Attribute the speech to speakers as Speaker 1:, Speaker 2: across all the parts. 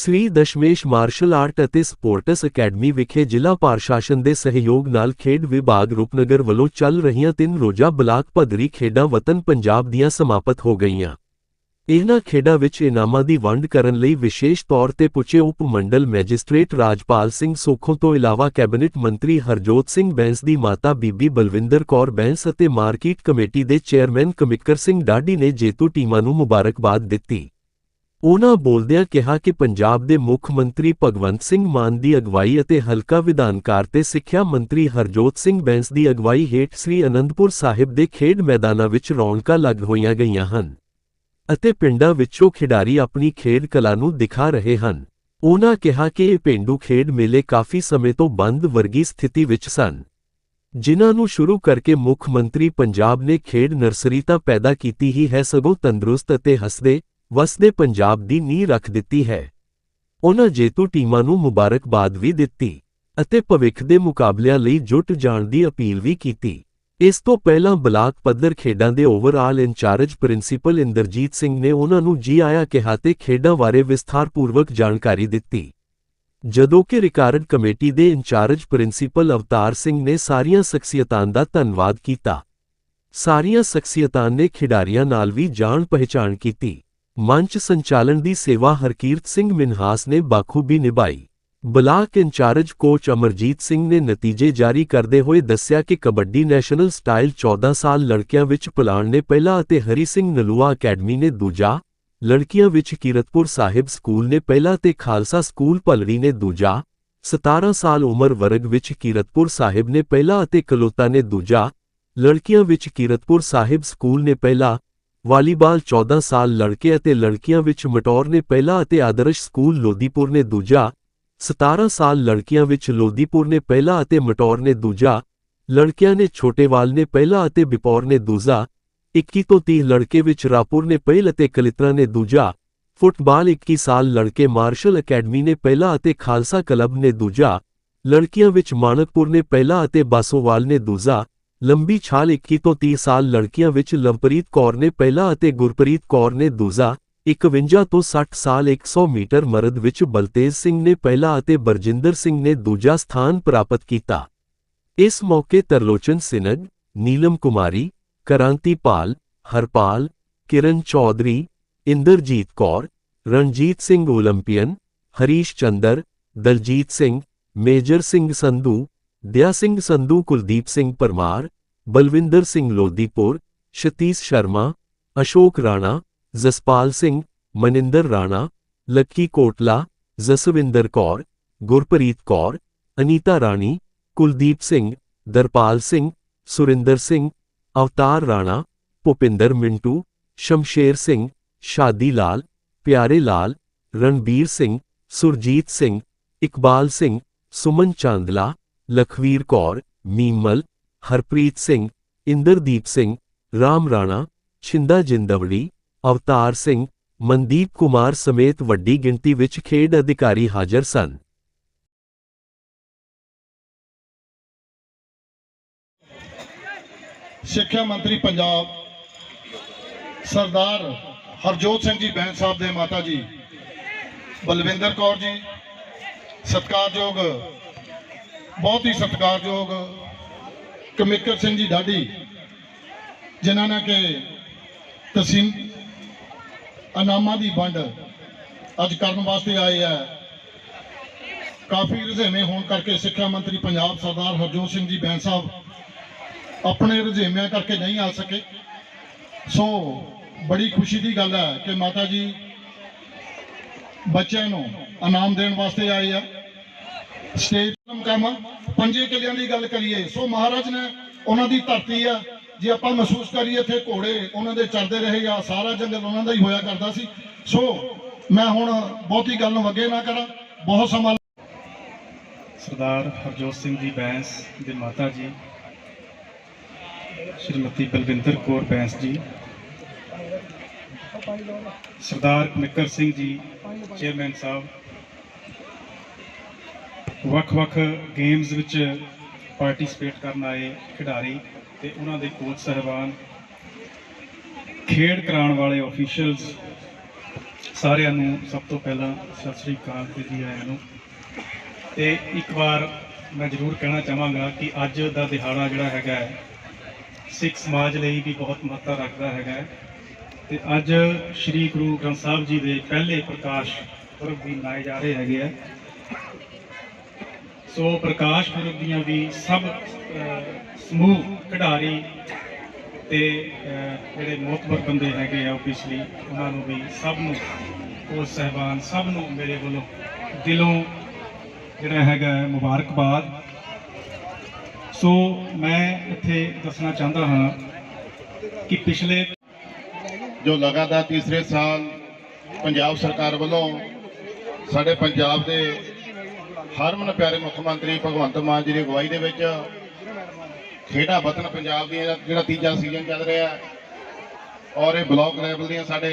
Speaker 1: ਸ੍ਰੀ Dashmesh martial art ਅਤੇ sports academy ਵਿਖੇ ਜ਼ਿਲ੍ਹਾ ਪ੍ਰਸ਼ਾਸਨ ਦੇ ਸਹਿਯੋਗ ਨਾਲ ਖੇਡ ਵਿਭਾਗ ਰੂਪਨਗਰ ਵੱਲੋਂ ਚੱਲ ਰਹੀਆਂ ਤਿੰਨ ਰੋਜ਼ਾ ਬਲਾਕ ਪੱਧਰੀ ਖੇਡਾਂ ਵਤਨ ਪੰਜਾਬ ਦੀਆਂ ਸਮਾਪਤ ਹੋ ਗਈਆਂ ਇਹਨਾਂ ਖੇਡਾਂ ਵਿੱਚ ਇਨਾਮਾਂ ਦੀ ਵੰਡ ਕਰਨ ਲਈ ਵਿਸ਼ੇਸ਼ ਤੌਰ ਤੇ ਪੁੱਛੇ ਉਪ ਮੰਡਲ ਮੈਜਿਸਟ੍ਰੇਟ ਰਾਜਪਾਲ ਸਿੰਘ ਸੋਖੋਂ ਤੋਂ ਇਲਾਵਾ ਕੈਬਨਿਟ ਮੰਤਰੀ ਹਰਜੋਤ ਸਿੰਘ ਬੈਂਸ ਦੀ ਮਾਤਾ ਬੀਬੀ ਬਲਵਿੰਦਰ ਕੌਰ ਬੈਂਸ ਅਤੇ ਮਾਰਕੀਟ ਕਮੇਟੀ ਦੇ ਚੇਅਰਮੈਨ ਕਮਿਕਰ ਸਿੰਘ ਡਾਡੀ ਨੇ ਜੇਤੂ ਟੀਮਾਂ ਨੂੰ ਮੁਬਾਰਕਬਾਦ ਦਿੱਤੀ ਉਹਨਾਂ ਬੋਲਦਿਆਂ ਕਿਹਾ ਕਿ ਪੰਜਾਬ ਦੇ ਮੁੱਖ ਮੰਤਰੀ ਭਗਵੰਤ ਸਿੰਘ ਮਾਨ ਦੀ ਅਗਵਾਈ ਅਤੇ ਹਲਕਾ ਵਿਧਾਨਕਾਰ ਤੇ ਸਿੱਖਿਆ ਮੰਤਰੀ ਹਰਜੋਤ ਸਿੰਘ ਬੈਂਸ ਦੀ ਅਗਵਾਈ ਹੇਠ ਸ੍ਰੀ ਅਨੰਦਪੁਰ ਸਾਹਿਬ ਦੇ ਖੇਡ ਮੈਦਾਨਾਂ ਵਿੱਚ ਰੌਣਕਾਂ ਲੱਗ ਹੋਈਆਂ ਗਈਆਂ ਹਨ ਅਤੇ ਪਿੰਡਾਂ ਵਿੱਚੋਂ ਖਿਡਾਰੀ ਆਪਣੀ ਖੇਡ ਕਲਾ ਨੂੰ ਦਿਖਾ ਰਹੇ ਹਨ ਉਹਨਾਂ ਕਿਹਾ ਕਿ ਇਹ ਪਿੰਡੂ ਖੇਡ ਮੇਲੇ ਕਾਫੀ ਸਮੇਂ ਤੋਂ ਬੰਦ ਵਰਗੀ ਸਥਿਤੀ ਵਿੱਚ ਸਨ ਜਿਨ੍ਹਾਂ ਨੂੰ ਸ਼ੁਰੂ ਕਰਕੇ ਮੁੱਖ ਮੰਤਰੀ ਪੰਜਾਬ ਨੇ ਖੇਡ ਨਰਸਰੀ ਤਾਂ ਪੈਦਾ ਕੀਤੀ ਹੀ ਹੈ ਸਗੋਂ ਤੰਦਰੁਸਤ ਅਤੇ ਹੱਸਦੇ ਵਸਦੇ ਪੰਜਾਬ ਦੀ ਨੀਂਹ ਰੱਖ ਦਿੱਤੀ ਹੈ ਉਹਨਾਂ ਜੇਤੂ ਟੀਮਾਂ ਨੂੰ ਮੁਬਾਰਕਬਾਦ ਵੀ ਦਿੱਤੀ ਅਤੇ ਭਵਿੱਖ ਦੇ ਮੁਕਾਬਲਿਆਂ ਲਈ ਜੁਟ ਜਾਣ ਦੀ ਅਪੀਲ ਵੀ ਕੀਤੀ ਇਸ ਤੋਂ ਪਹਿਲਾਂ ਬਲਾਕ ਪੱਧਰ ਖੇਡਾਂ ਦੇ overall incharge principal Inderjit Singh ਨੇ ਉਹਨਾਂ ਨੂੰ ਜੀ ਆਇਆ ਕਿਹਾ ਤੇ ਖੇਡਾਂ ਬਾਰੇ ਵਿਸਥਾਰਪੂਰਵਕ ਜਾਣਕਾਰੀ ਦਿੱਤੀ ਜਦੋਂ ਕਿ ਰਿਕਾਰਡ ਕਮੇਟੀ ਦੇ ਇੰਚਾਰਜ ਪ੍ਰਿੰਸੀਪਲ ਅਵਤਾਰ ਸਿੰਘ ਨੇ ਸਾਰੀਆਂ ਸ਼ਖਸੀਅਤਾਂ ਦਾ ਧੰਨਵਾਦ ਕੀਤਾ ਸਾਰੀਆਂ ਸ਼ਖਸੀਅਤਾਂ ਨੇ ਖਿਡਾਰੀਆਂ ਨਾਲ ਵੀ ਜਾਣ ਪਹਿਚਾਣ ਕੀਤੀ ਮੰਚ ਸੰਚਾਲਨ ਦੀ ਸੇਵਾ ਹਰਕੀਰਤ ਸਿੰਘ ਮਿਨਹਾਸ ਨੇ ਬਾਖੂਬੀ ਨਿਭਾਈ block incharge coach Amarjit Singh ਨੇ ਨਤੀਜੇ ਜਾਰੀ ਕਰਦੇ ਹੋਏ ਦੱਸਿਆ ਕਿ ਕਬੱਡੀ ਨੈਸ਼ਨਲ ਸਟਾਈਲ 14 ਸਾਲ ਲੜਕੀਆਂ ਵਿੱਚ ਪੁਲਾਣ ਨੇ ਪਹਿਲਾ ਅਤੇ ਹਰੀ ਸਿੰਘ ਨਲੂਆ ਅਕੈਡਮੀ ਨੇ ਦੂਜਾ ਲੜਕੀਆਂ ਵਿੱਚ ਕੀਰਤਪੁਰ ਸਾਹਿਬ ਸਕੂਲ ਨੇ ਪਹਿਲਾ ਤੇ ਖਾਲਸਾ ਸਕੂਲ ਪਲੜੀ ਨੇ ਦੂਜਾ 17 ਸਾਲ ਉਮਰ ਵਰਗ ਵਿੱਚ ਕੀਰਤਪੁਰ ਸਾਹਿਬ ਨੇ ਪਹਿਲਾ ਅਤੇ ਕਲੋਤਾ ਨੇ ਦੂਜਾ ਲੜਕੀਆਂ ਵਿੱਚ ਕੀਰਤਪੁਰ ਸਾਹਿਬ ਸਕੂਲ ਨੇ ਪਹਿਲਾ ਵਾਲੀਬਾਲ 14 ਸਾਲ ਲੜਕੇ ਅਤੇ ਲੜਕੀਆਂ ਵਿੱਚ ਮਟੌਰ ਨੇ ਪਹਿਲਾ ਅਤੇ ਆਦਰਸ਼ ਸਕੂਲ ਲੋਦੀਪੁਰ ਨੇ ਦੂਜਾ 17 ਸਾਲ ਲੜਕੀਆਂ ਵਿੱਚ ਲੋਦੀਪੁਰ ਨੇ ਪਹਿਲਾ ਅਤੇ ਮਟੌਰ ਨੇ ਦੂਜਾ ਲੜਕੀਆਂ ਨੇ ਛੋਟੇਵਾਲ ਨੇ ਪਹਿਲਾ ਅਤੇ ਬਿਪੌਰ ਨੇ ਦੂਜਾ 21 ਤੋਂ 30 ਲੜਕੇ ਵਿੱਚ ਰਾਪੁਰ ਨੇ ਪਹਿਲ ਅਤੇ ਕਲਿਤਰਾ ਨੇ ਦੂਜਾ ਫੁੱਟਬਾਲ 21 ਸਾਲ ਲੜਕੇ ਮਾਰਸ਼ਲ ਅਕੈਡਮੀ ਨੇ ਪਹਿਲਾ ਅਤੇ ਖਾਲਸਾ ਕਲੱਬ ਨੇ ਦੂਜਾ ਲੜਕੀਆਂ ਵਿੱਚ ਮਾਨਕਪੁਰ ਨੇ ਪਹਿਲਾ ਅਤੇ ਬਾਸੋਵਾਲ ਨੇ ਦੂਜਾ लंबी छाल इक्की तो तीह साल लड़किया विच लंपरीत कौर ने पहला गुरप्रीत कौर ने दूजा इकवंजा तो सठ साल एक सौ मीटर मरद विच बलतेज सिंह ने पहला बरजिंदर सिंह ने दूजा स्थान प्राप्त किया इस मौके तरलोचन सिनग नीलम कुमारी पाल हरपाल किरण चौधरी इंदरजीत कौर रणजीत सिंह ओलंपियन हरीश चंदर दलजीत सिंह मेजर सिंह संधू दया सिंह संधू कुलदीप सिंह परमार बलविंदर सिंह लोदीपुर शतीश शर्मा अशोक राणा जसपाल सिंह मनिंदर राणा लक्की कोटला जसविंदर कौर गुरप्रीत कौर अनीता रानी कुलदीप सिंह दरपाल सिंह सुरिंदर सिंह अवतार राणा भुपिंदर मिंटू शमशेर सिंह शादी लाल प्यारे लाल रणबीर सिंह सुरजीत सिंह इकबाल सिंह सुमन चांदला ਲਖਵੀਰ ਕੌਰ ਨੀਮਲ ਹਰਪ੍ਰੀਤ ਸਿੰਘ ਇੰਦਰਦੀਪ ਸਿੰਘ ਰਾਮ ਰਾਣਾ ਛਿੰਦਾ ਜਿੰਦਵੜੀ ਅਵਤਾਰ ਸਿੰਘ ਮਨਦੀਪ ਕੁਮਾਰ ਸਮੇਤ ਵੱਡੀ ਗਿਣਤੀ ਵਿੱਚ ਖੇਡ ਅਧਿਕਾਰੀ ਹਾਜ਼ਰ ਸਨ
Speaker 2: ਸਿੱਖਿਆ ਮੰਤਰੀ ਪੰਜਾਬ ਸਰਦਾਰ ਹਰਜੋਤ ਸਿੰਘ ਜੀ ਬੈਂਸ ਸਾਹਿਬ ਦੇ ਮਾਤਾ ਜੀ ਬਲਵਿੰਦਰ ਕੌਰ ਜੀ ਸਤਕਾਰਯੋਗ ਬਹੁਤ ਹੀ ਸਤਿਕਾਰਯੋਗ ਕਮਿਕਰ ਸਿੰਘ ਜੀ ਢਾਡੀ ਜਿਨ੍ਹਾਂ ਨੇ ਕਿ ਤਸੀਮ ਅਨਾਮਾ ਦੀ ਵੰਡ ਅੱਜ ਕਰਨ ਵਾਸਤੇ ਆਏ ਆ ਕਾਫੀ ਰਜ਼ੇਵੇਂ ਹੋਣ ਕਰਕੇ ਸਿੱਖਿਆ ਮੰਤਰੀ ਪੰਜਾਬ ਸਰਦਾਰ ਹਰਜੋਤ ਸਿੰਘ ਜੀ ਬੈਂਸ ਸਾਹਿਬ ਆਪਣੇ ਰਜ਼ੇਵਿਆਂ ਕਰਕੇ ਨਹੀਂ ਆ ਸਕੇ ਸੋ ਬੜੀ ਖੁਸ਼ੀ ਦੀ ਗੱਲ ਹੈ ਕਿ ਮਾਤਾ ਜੀ ਬੱਚਿਆਂ ਨੂੰ ਇਨਾਮ ਦੇਣ ਵਾਸਤੇ ਆਏ ਆ ਸਟੇਟ ਕੰਮ ਪੰਜੇ ਕਿਲਿਆਂ ਦੀ ਗੱਲ ਕਰੀਏ ਸੋ ਮਹਾਰਾਜ ਨੇ ਉਹਨਾਂ ਦੀ ਧਰਤੀ ਆ ਜੇ ਆਪਾਂ ਮਹਿਸੂਸ ਕਰੀਏ ਇੱਥੇ ਘੋੜੇ ਉਹਨਾਂ ਦੇ ਚੜਦੇ ਰਹੇ ਆ ਸਾਰਾ ਜੰਗਲ ਉਹਨਾਂ ਦਾ ਹੀ ਹੋਇਆ ਕਰਦਾ ਸੀ ਸੋ ਮੈਂ ਹੁਣ ਬਹੁਤੀ ਗੱਲ ਨੂੰ ਅੱਗੇ ਨਾ ਕਰਾਂ ਬਹੁਤ ਸਮਾਂ
Speaker 3: ਸਰਦਾਰ ਹਰਜੋਤ ਸਿੰਘ ਜੀ ਬੈਂਸ ਦੇ ਮਾਤਾ ਜੀ ਸ਼੍ਰੀਮਤੀ ਬਲਵਿੰਦਰ ਕੌਰ ਬੈਂਸ ਜੀ ਸਰਦਾਰ ਕਮਿਕਰ ਸਿੰਘ ਜੀ ਚੇਅਰਮੈਨ ਸਾਹਿਬ ਵੱਖ-ਵੱਖ ਗੇਮਸ ਵਿੱਚ ਪਾਰਟਿਸਿਪੇਟ ਕਰਨ ਆਏ ਖਿਡਾਰੀ ਤੇ ਉਹਨਾਂ ਦੇ ਕੋਚ ਸਹਿਬਾਨ ਖੇਡ ਕਰਾਉਣ ਵਾਲੇ ਅਫੀਸ਼ੀਅਲਸ ਸਾਰਿਆਂ ਨੂੰ ਸਭ ਤੋਂ ਪਹਿਲਾਂ ਸਤਿ ਸ੍ਰੀ ਅਕਾਲ ਜੀ ਆਇਆਂ ਨੂੰ ਤੇ ਇੱਕ ਵਾਰ ਮੈਂ ਜ਼ਰੂਰ ਕਹਿਣਾ ਚਾਹਾਂਗਾ ਕਿ ਅੱਜ ਦਾ ਦਿਹਾੜਾ ਜਿਹੜਾ ਹੈਗਾ ਸਿੱਖ ਸਮਾਜ ਲਈ ਵੀ ਬਹੁਤ ਮਹੱਤਤਾ ਰੱਖਦਾ ਹੈਗਾ ਤੇ ਅੱਜ ਸ੍ਰੀ ਗੁਰੂ ਗ੍ਰੰਥ ਸਾਹਿਬ ਜੀ ਦੇ ਪਹਿਲੇ ਪ੍ਰਕਾਸ਼ ਪੁਰਬ ਵੀ ਮਨਾਏ ਜਾ ਰਹੇ ਹੈਗੇ ਆ ਸੋ ਪ੍ਰਕਾਸ਼ ਪੁਰਬ ਦੀਆਂ ਵੀ ਸਭ ਸਮੂਹ ਖਿਡਾਰੀ ਤੇ ਜਿਹੜੇ ਮੋਤਬਰ ਬੰਦੇ ਹੈਗੇ ਆ ਆਫੀਸ਼ੀਅਲੀ ਉਹਨਾਂ ਨੂੰ ਵੀ ਸਭ ਨੂੰ ਉਹ ਸਹਿਬਾਨ ਸਭ ਨੂੰ ਮੇਰੇ ਵੱਲੋਂ ਦਿਲੋਂ ਜਿਹੜਾ ਹੈਗਾ ਮੁਬਾਰਕਬਾਦ ਸੋ ਮੈਂ ਇੱਥੇ ਦੱਸਣਾ ਚਾਹੁੰਦਾ ਹਾਂ ਕਿ ਪਿਛਲੇ
Speaker 2: ਜੋ ਲਗਾਤਾਰ ਤੀਸਰੇ ਸਾਲ ਪੰਜਾਬ ਸਰਕਾਰ ਵੱਲੋਂ ਸਾਡੇ ਪੰਜਾਬ ਦੇ ਹਰਮਨ ਪਿਆਰੇ ਮੁੱਖ ਮੰਤਰੀ ਭਗਵੰਤ ਮਾਨ ਜੀ ਦੀ ਅਗਵਾਈ ਦੇ ਵਿੱਚ ਖੇਡਾਂ ਵਤਨ ਪੰਜਾਬ ਦੀ ਜਿਹੜਾ ਤੀਜਾ ਸੀਜ਼ਨ ਚੱਲ ਰਿਹਾ ਔਰ ਇਹ ਬਲਾਕ ਲੈਵਲ ਦੀਆਂ ਸਾਡੇ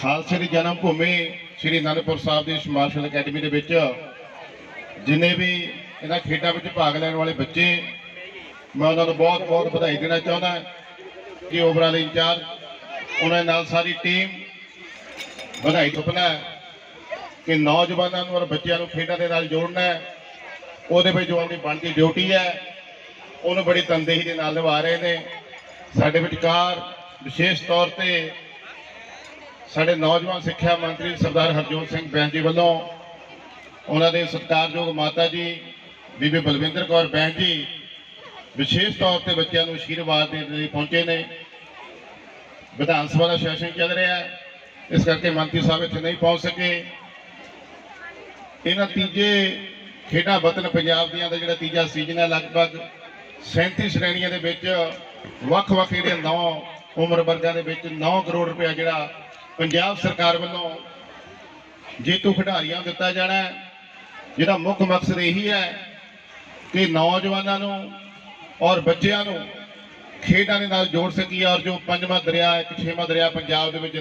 Speaker 2: ਖਾਲਸੇ ਦੀ ਜਨਮ ਭੂਮੀ ਸ੍ਰੀ ਨਨਪੁਰ ਸਾਹਿਬ ਦੀ ਸਮਾਰਸ਼ਲ ਅਕੈਡਮੀ ਦੇ ਵਿੱਚ ਜਿਨੇ ਵੀ ਇਹਨਾਂ ਖੇਡਾਂ ਵਿੱਚ ਭਾਗ ਲੈਣ ਵਾਲੇ ਬੱਚੇ ਮੈਂ ਉਹਨਾਂ ਨੂੰ ਬਹੁਤ ਬਹੁਤ ਵਧਾਈ ਦੇਣਾ ਚਾਹੁੰਦਾ ਕਿ ਓਵਰਆਲ ਇੰਚਾਰਜ ਉਹਨਾਂ ਨਾਲ ਸਾਰੀ ਟੀਮ ਵਧਾਈ ਤੋਂ ਕਿ ਨੌਜਵਾਨਾਂ ਨੂੰ ਔਰ ਬੱਚਿਆਂ ਨੂੰ ਖੇਡਾਂ ਦੇ ਨਾਲ ਜੋੜਨਾ ਹੈ ਉਹਦੇ ਵਿੱਚ ਜੋ ਆਪਣੀ ਬਣਦੀ ਡਿਊਟੀ ਹੈ ਉਹਨੂੰ ਬੜੀ ਤੰਦੇਹੀ ਦੇ ਨਾਲ ਨਿਭਾ ਰਹੇ ਨੇ ਸਾਡੇ ਵਿਚਕਾਰ ਵਿਸ਼ੇਸ਼ ਤੌਰ ਤੇ ਸਾਡੇ ਨੌਜਵਾਨ ਸਿੱਖਿਆ ਮੰਤਰੀ ਸਰਦਾਰ ਹਰਜੋਤ ਸਿੰਘ ਬੈਂਜ ਜੀ ਵੱਲੋਂ ਉਹਨਾਂ ਦੇ ਸਤਿਕਾਰਯੋਗ ਮਾਤਾ ਜੀ ਬੀਬੀ ਬਲਵਿੰਦਰ ਕੌਰ ਬੈਂਜ ਜੀ ਵਿਸ਼ੇਸ਼ ਤੌਰ ਤੇ ਬੱਚਿਆਂ ਨੂੰ ਅਸ਼ੀਰਵਾਦ ਦੇਣ ਲਈ ਪਹੁੰਚੇ ਨੇ ਵਿਧਾਨ ਸਭਾ ਦਾ ਸੈਸ਼ਨ ਚੱਲ ਰਿਹਾ ਹੈ ਇਸ ਕਰਕੇ ਮੰਤਰੀ ਸਾਹਿਬ ਇੱਥੇ ਨਹੀਂ ਪਹੁੰਚ ਸਕੇ ਇਹਨਾਂ ਤੀਜੇ ਖੇਡਾਂ ਵਤਨ ਪੰਜਾਬ ਦੀਆਂ ਦਾ ਜਿਹੜਾ ਤੀਜਾ ਸੀਜ਼ਨ ਹੈ ਲਗਭਗ 37 ਸ਼੍ਰੇਣੀਆਂ ਦੇ ਵਿੱਚ ਵੱਖ-ਵੱਖ ਜਿਹੜੇ 9 ਉਮਰ ਵਰਗਾਂ ਦੇ ਵਿੱਚ 9 ਕਰੋੜ ਰੁਪਏ ਜਿਹੜਾ ਪੰਜਾਬ ਸਰਕਾਰ ਵੱਲੋਂ ਜੇਤੂ ਖਿਡਾਰੀਆਂ ਨੂੰ ਦਿੱਤਾ ਜਾਣਾ ਹੈ ਜਿਹਦਾ ਮੁੱਖ ਮਕਸਦ ਇਹੀ ਹੈ ਕਿ ਨੌਜਵਾਨਾਂ ਨੂੰ ਔਰ ਬੱਚਿਆਂ ਨੂੰ ਖੇਡਾਂ ਦੇ ਨਾਲ ਜੋੜ ਸਕੀਏ ਔਰ ਜੋ ਪੰਜਵਾਂ ਦਰਿਆ ਇੱਕ ਛੇਵਾਂ ਦਰਿਆ ਪੰਜਾਬ ਦੇ ਵਿੱਚ